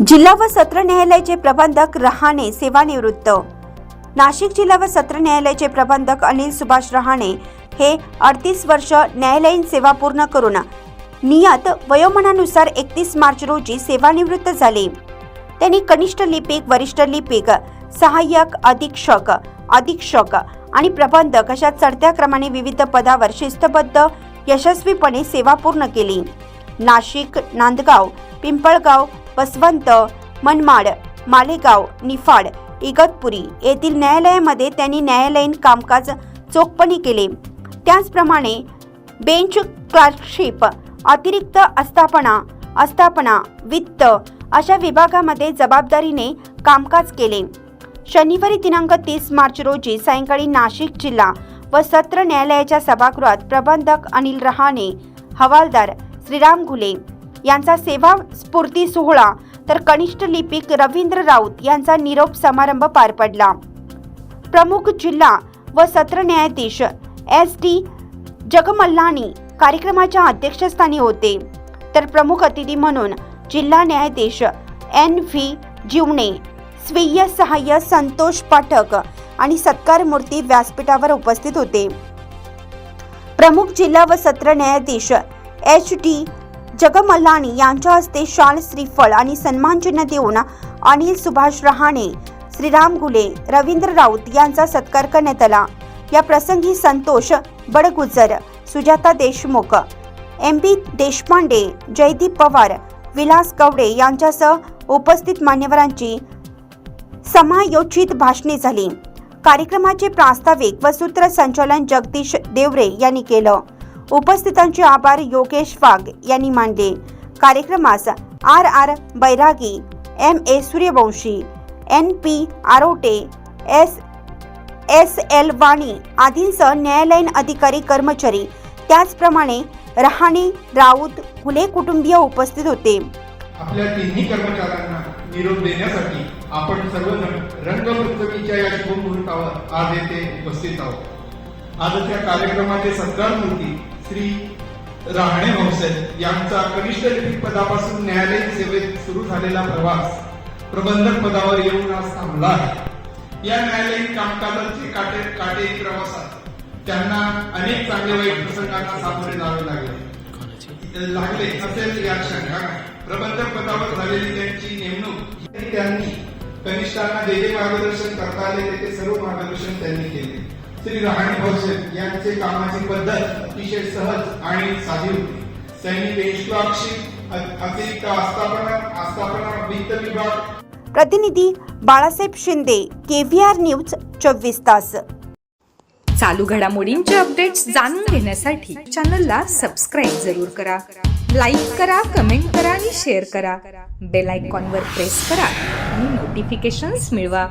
जिल्हा व सत्र न्यायालयाचे प्रबंधक रहाणे सेवानिवृत्त. नाशिक जिल्हा व सत्र न्यायालयाचे प्रबंधक अनिल सुभाष रहाणे हे अडतीस वर्ष न्यायालयीन सेवा पूर्ण करून नियत वयोमानानुसार एकतीस मार्च रोजी सेवानिवृत्त झाले. त्यांनी कनिष्ठ लिपिक वरिष्ठ लिपिक सहाय्यक अधीक्षक अधीक्षक आणि प्रबंधक अशा चढत्या क्रमाने विविध पदावर शिस्तबद्ध यशस्वीपणे सेवा पूर्ण केली. नाशिक नांदगाव पिंपळगाव वसवंत मनमाड मालेगाव निफाड इगतपुरी येथील न्यायालयामध्ये त्यांनी न्यायालयीन कामकाज चोखपणी केले. त्याचप्रमाणे बेंच क्लार्कशिप अतिरिक्त आस्थापना आस्थापना वित्त अशा विभागामध्ये जबाबदारीने कामकाज केले. शनिवारी दिनांक तीस मार्च रोजी सायंकाळी नाशिक जिल्हा व सत्र न्यायालयाच्या सभागृहात प्रबंधक अनिल रहाणे हवालदार श्रीराम घुले यांचा सेवा स्फूर्ती सोहळा. तर कनिष्ठ लिपिक रवींद्र राऊत यांचा निरोप समारंभ पार पडला. प्रमुख जिल्हा व सत्र न्यायाधीश एस टी जगमल्लानी कार्यक्रमाच्या अध्यक्षस्थानी होते. तर प्रमुख अतिथी म्हणून जिल्हा न्यायाधीश एन व्ही जीवणे स्वीय सहाय्य संतोष पाठक आणि सत्कार मूर्ती व्यासपीठावर उपस्थित होते. प्रमुख जिल्हा व सत्र न्यायाधीश एच डी जगमल्लाणी यांच्या हस्ते शाल श्रीफळ आणि सन्मानचिन्ह देऊन अनिल सुभाष रहाणे श्रीराम गुले रवींद्र राऊत यांचा सत्कार करण्यात आला. या प्रसंगी संतोष बडगुजर सुजाता देशमुख एम बी देशपांडे जयदीप पवार विलास कवडे यांच्यासह उपस्थित मान्यवरांची समायोजित भाषणे झाली. कार्यक्रमाचे प्रास्ताविक व सूत्रसंचालन जगदीश देवरे यांनी केलं. उपस्थितांचे आभार योगेश वाघ यांनी मानले. कार्यक्रमास R R Bairagi M A Suryavanshi N P Arote S S L Wani आदींसह न्यायालयीन अधिकारी कर्मचारी त्याचप्रमाणे रहाणे राऊत घुले कुटुंबीय उपस्थित होते. आपल्या तिन्ही कर्मचाऱ्यांना निरोप देण्यासाठी आपण सर्वजण रंगपुस्तकीच्या या शुभमुहूर्तावर आज येथे उपस्थित आहोत. आजच्या कार्यक्रमाचे सत्कार मूर्ती श्री राहणे भाऊसाहेब यांचा कनिष्ठ लिपिक पदापासून न्यायालयीन सेवेत सुरू झालेला प्रवास प्रबंधक पदावर येऊन आज थांबला आहे. या न्यायालयीन कामकाजाचे काटे काटेरी प्रवासात त्यांना अनेक चांगले वाईट प्रसंगांना सामोरे जावे लागले. लागले असेल यात शंका प्रबंधक पदावर झालेली त्यांची नेमणूक त्यांनी कनिष्ठांना जे जे मार्गदर्शन करता आले ते सर्व मार्गदर्शन त्यांनी केले. श्री रहाणे भाऊसाहेब यांचे कामाची पद्धत अतिशय सहज आणि साधी होती. त्यांनी बेंचक्लॉकशिप अतिरिक्त आस्थापना आस्थापना वित्त विभाग. प्रतिनिधी बाळासाहेब शिंदे केव्हीआर न्यूज चोवीस तास. चालू घडामोडींचे अपडेट्स जाणून घेण्यासाठी चॅनलला सबस्क्राईब जरूर करा. लाईक करा कमेंट करा आणि शेअर करा. बेल आयकॉनवर प्रेस करा आणि नोटिफिकेशन्स मिळवा.